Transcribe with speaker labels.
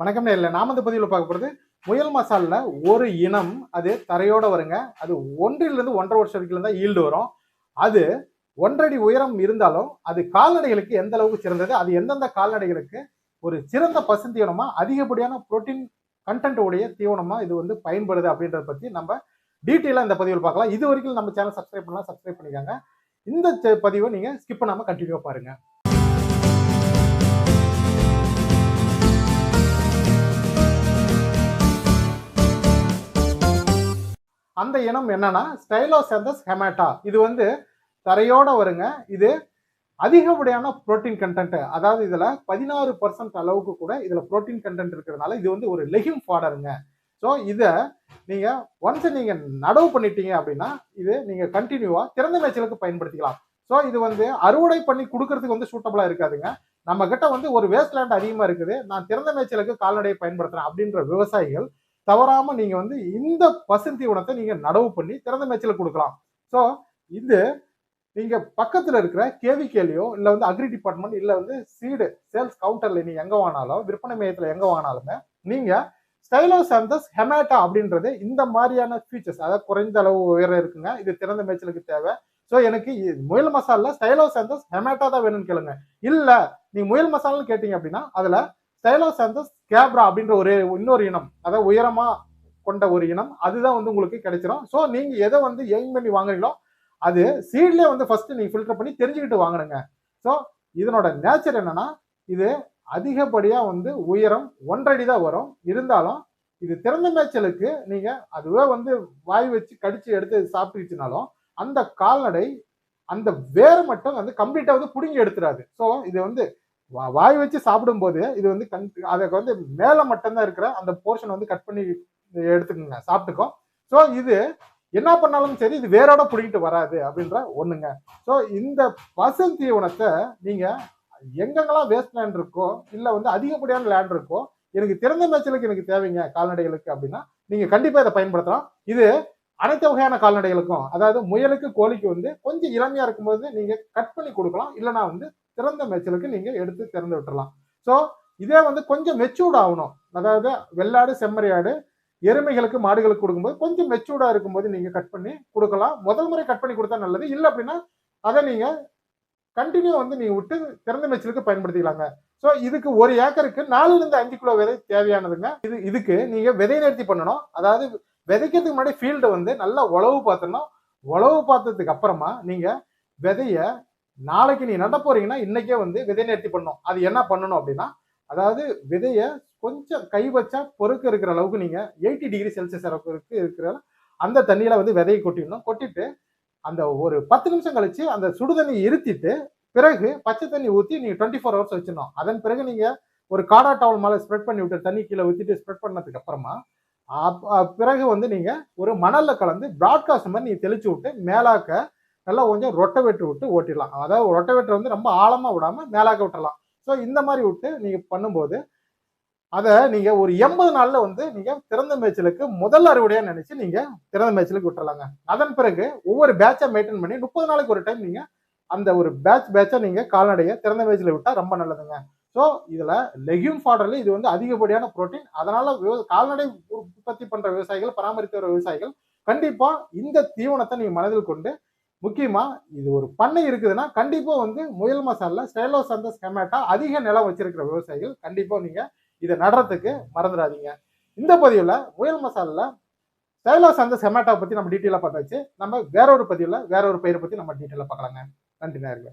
Speaker 1: வணக்கம் நேரில். நாம இந்த பதிவில் பார்க்க போகிறது முயல் மசாலில் ஒரு இனம் அது தரையோட வருங்க. அது ஒன்றிலிருந்து ஒன்றரை வருஷம் வரைக்கும் தான் ஈல்டு வரும். அது ஒன்றடி உயரம் இருந்தாலும் அது கால்நடைகளுக்கு எந்த அளவுக்கு சிறந்தது? அது எந்தெந்த கால்நடைகளுக்கு ஒரு சிறந்த பசுந்தீவனமாக அதிகப்படியான புரோட்டீன் கண்டென்ட் உடைய தீவனமாக இது வந்து பயன்படுது அப்படின்றத பற்றி நம்ம டீட்டெயிலாக இந்த பதிவில் பார்க்கலாம். இது வரைக்கும் நம்ம சேனல் சப்ஸ்கிரைப் பண்ணலாம் சப்ஸ்கிரைப் பண்ணிக்காங்க. இந்த பதிவை நீங்கள் ஸ்கிப் பண்ணாமல் கண்டினியூவாக பாருங்க. அந்த இனம் என்னன்னா ஸ்டைலோசெந்தஸ் ஹெமேட்டா இது வந்து தரையோட வருங்க. இது அதிகப்படியான புரோட்டீன் கண்டென்ட் அதாவது இதுல பதினாறு பர்சன்ட் அளவுக்கு கூட இதுல புரோட்டீன் கண்டென்ட் இருக்கிறதுனால இது வந்து ஒரு லெகிம் ஃபாடருங்க ஸோ இதை நீங்க ஒன்ஸ் நீங்க நடவு பண்ணிட்டீங்க அப்படின்னா இது நீங்க கண்டினியூவா திறந்த மேய்ச்சலுக்கு பயன்படுத்திக்கலாம். ஸோ இது வந்து அறுவடை பண்ணி கொடுக்கறதுக்கு வந்து சூட்டபிளா இருக்காதுங்க. நம்ம கிட்ட வந்து ஒரு வேஸ்ட் லேண்ட் அதிகமா இருக்குது. நான் திறந்த மேய்ச்சலுக்கு கால்நடையை பயன்படுத்துறேன் அப்படின்ற விவசாயிகள் தவறாம நீங்க வந்து இந்த பசுந்தீவனத்தை நீங்க நடவு பண்ணி திறந்த மேய்ச்சலுக்கு கொடுக்கலாம். ஸோ இது நீங்க பக்கத்துல இருக்கிற கேவிகேலையோ இல்ல வந்து அக்ரி டிபார்ட்மெண்ட் இல்ல வந்து சீடு சேல்ஸ் கவுண்டர்ல நீங்க எங்க வாங்கினாலும் விற்பனை மையத்துல எங்க வாங்கினாலுமே நீங்க ஸ்டைலோசாந்தஸ் ஹெமேட்டா அப்படின்றது இந்த மாதிரியான ஃபீச்சர்ஸ் அதாவது குறைந்த அளவு உயரம் இருக்குங்க இது திறந்த மேய்ச்சலுக்கு தேவை. ஸோ எனக்கு இ- முயல் மசாலா ஸ்டைலோசாந்தஸ் ஹெமேட்டா தான் வேணும்னு கேளுங்க. இல்லை நீங்க முயல் மசாலான்னு கேட்டீங்க அப்படின்னா அதுல ஸ்டைலோசாந்தஸ் கேப்ரா அப்படின்ற ஒரு இன்னொரு இனம் அதாவது உயரமா கொண்ட ஒரு இனம் அதுதான் வந்து உங்களுக்கு கிடைச்சிடும் ஸோ நீங்க எதை வந்து எய்ம் பண்ணி வாங்குறீங்களோ அது சீட்லேயே வந்து ஃபர்ஸ்ட் நீங்க ஃபில்டர் பண்ணி தெரிஞ்சுக்கிட்டு வாங்கணுங்க ஸோ இதனோட நேச்சர் என்னன்னா இது அதிகப்படியா வந்து உயரம் ஒன்றடி தான் வரும். இருந்தாலும் இது திறந்த மேய்ச்சலுக்கு நீங்க அதுவே வந்து வாய் வச்சு கடிச்சு எடுத்து சாப்பிட்டுச்சுனாலும் அந்த கால்நடை அந்த வேர் மட்டும் வந்து கம்ப்ளீட்டா வந்து பிடுங்கி எடுத்துறாது. ஸோ இது வந்து வாய் வச்சு சாப்பிடும்போது இது வந்து கண் அதுக்கு வந்து மேலே மட்டும்தான் இருக்கிற அந்த போர்ஷன் வந்து கட் பண்ணி எடுத்துக்கோங்க சாப்பிட்டுக்கும் ஸோ இது என்ன பண்ணாலும் சரி இது வேரோட பிடிக்கிட்டு வராது அப்படின்ற ஒண்ணுங்க. ஸோ இந்த பசல் தீவனத்தை நீங்க எங்கெங்கெல்லாம் வேஸ்ட் லேண்ட் இருக்கோ இல்லை வந்து அதிகப்படியான லேண்ட் இருக்கோ எனக்கு திறந்த மேய்ச்சலுக்கு எனக்கு தேவைங்க கால்நடைகளுக்கு அப்படின்னா நீங்க கண்டிப்பா இதை பயன்படுத்தலாம். இது அனைத்து வகையான கால்நடைகளுக்கும் அதாவது முயலுக்கு கோழிக்கு வந்து கொஞ்சம் இளமையா இருக்கும்போது நீங்க கட் பண்ணி கொடுக்கலாம். இல்லைன்னா வந்து திறந்த மேய்ச்சலுக்கு நீங்க எடுத்து திறந்து விட்டுறலாம். ஸோ இதே வந்து கொஞ்சம் மெச்சூர்ட் ஆகணும். அதாவது வெள்ளாடு செம்மறியாடு எருமைகளுக்கு மாடுகளுக்கு கொடுக்கும்போது கொஞ்சம் மெச்சூர்டா இருக்கும்போது நீங்க கட் பண்ணி கொடுக்கலாம். முதல் முறை கட் பண்ணி கொடுத்தா நல்லது. இல்லை அப்படின்னா அதை நீங்க கண்டினியூ வந்து நீங்க விட்டு திறந்த மேய்ச்சலுக்கு பயன்படுத்திக்கலாங்க. ஸோ இதுக்கு ஒரு ஏக்கருக்கு நாலுலேருந்து அஞ்சு கிலோ விதை தேவையானதுங்க. இது இதுக்கு நீங்கள் விதை நிறுத்தி பண்ணணும். அதாவது விதைக்கிறதுக்கு முன்னாடி ஃபீல்டு வந்து நல்லா உழவு பார்த்தணும் உழவு பார்த்ததுக்கு அப்புறமா நீங்கள் விதைய நாளைக்கு நீ நட போறீங்கன்னா இன்னைக்கே வந்து விதை நிறுத்தி பண்ணணும். அது என்ன பண்ணணும் அப்படின்னா அதாவது விதைய கொஞ்சம் கை வச்சா பொறுக்க இருக்கிற அளவுக்கு நீங்க எயிட்டி டிகிரி செல்சியஸ் அளவுக்கு இருக்கிற அந்த தண்ணியில வந்து விதையை கொட்டிடணும். கொட்டிட்டு அந்த ஒரு பத்து நிமிஷம் கழிச்சு அந்த சுடு தண்ணியை இருத்திட்டு பிறகு பச்சை தண்ணி ஊற்றி நீங்க டுவெண்ட்டி ஃபோர் ஹவர்ஸ் வச்சிடணும். அதன் பிறகு நீங்க ஒரு காடா டவல் மேலே ஸ்ப்ரெட் பண்ணி விட்டு தண்ணி கீழே ஊற்றிட்டு ஸ்ப்ரெட் பண்ணதுக்கு அப்புறமா அப்- பிறகு வந்து நீங்கள் ஒரு மணலில் கலந்து ப்ராட்காஸ்ட் மாதிரி நீங்கள் தெளிச்சு விட்டு மேலாக்க நல்லா கொஞ்சம் ரொட்டவேட்டர் விட்டு ஓட்டிடலாம். அதாவது ரொட்டவேட்டர் வந்து ரொம்ப ஆழமாக விடாமல் மேலாக்க விட்டுடலாம். ஸோ இந்த மாதிரி விட்டு நீங்கள் பண்ணும்போது அதை நீங்கள் ஒரு எண்பது நாளில் வந்து நீங்கள் திறந்த மேய்ச்சலுக்கு முதல் அறுவடையாக நினச்சி நீங்கள் திறந்த மேய்ச்சலுக்கு விட்டுறலாங்க. அதன் பிறகு ஒவ்வொரு பேட்சை மெயின்டைன் பண்ணி முப்பது நாளைக்கு ஒரு டைம் நீங்கள் அந்த ஒரு பேட்ச் பேட்சா நீங்கள் கால்நடையை திறந்த மேய்ச்சலில் விட்டால் ரொம்ப நல்லதுங்க. ஸோ இதில் லெகியூம் ஃபாடரில் இது வந்து அதிகப்படியான புரோட்டீன் அதனால் விவ- கால்நடை உற்பத்தி பண்ணுற விவசாயிகள் பராமரித்து வர விவசாயிகள் கண்டிப்பாக இந்த தீவனத்தை நீங்கள் மனதில் கொண்டு முக்கியமாக இது ஒரு பண்ணை இருக்குதுன்னா கண்டிப்பாக வந்து முயல் மசாலில் ஸ்டைலோ சந்தஸ் கமேட்டா அதிக நிலம் வச்சிருக்கிற விவசாயிகள் கண்டிப்பாக நீங்கள் இதை நடுறதுக்கு மறந்துடாதீங்க. இந்த பதிவில் முயல் மசாலில் ஸ்டைலோ சந்தஸ் ஹெமாட்டா பற்றி நம்ம டீட்டெயிலாக பார்த்தாச்சு. நம்ம வேற ஒரு பதிவில் வேற ஒரு பயிரை பற்றி நம்ம டீட்டெயிலாக பார்க்கலாங்க. நன்றி நேயர்களே.